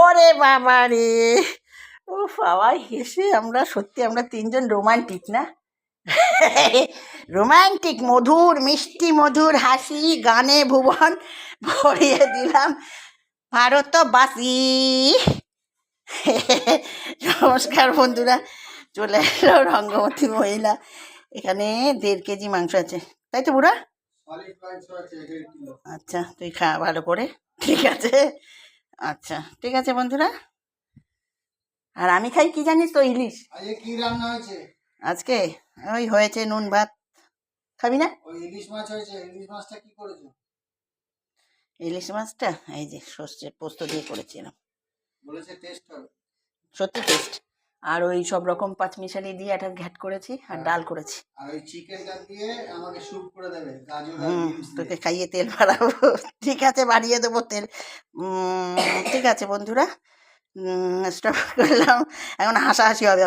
ওরে বাবা রে ও বাবা হেসে আমরা সত্যি আমরা তিনজন রোমান্টিক না? রোমান্টিক মধুর মিষ্টি মধুর হাসি গানে ভুবন ভরিয়ে দিলাম ভারতবাসী। নমস্কার বন্ধুরা চলে এলো রঙ্গমতী মহিলা। এখানে দেড় কেজি মাংস আছে। তাই তো বুড়া? আচ্ছা তুই খা ভালো করে। ঠিক আছে। আচ্ছা ঠিক আছে বন্ধুরা। আর আমি খাই কি জানিস তো ইলিশ? আজকে কি রান্না হয়েছে? আজকে ওই হয়েছে নুন ভাত। খাবি না? ওই ইলিশ মাছ হয়েছে ইলিশ মাছটা কি করেছ? ইলিশ মাছটা এই যে সর্ষে পোস্ত দিয়ে করেছিলাম। বলেছে টেস্ট হবে। সত্যি টেস্ট আর ওই সব রকম পাঁচমিশালি দিয়ে একটা ঘ্যাট করেছি আর ডাল করেছি। আর ওই চিকেনটা দিয়ে আমাকে স্যুপ করে দেবে গাজর আর তোকে খাইয়ে তেল বাড়াবো। ঠিক আছে বাড়িয়ে দেবো তেল। ঠিক আছে বন্ধুরা। স্টপ করলাম। এখন হাসাহাসি হবে।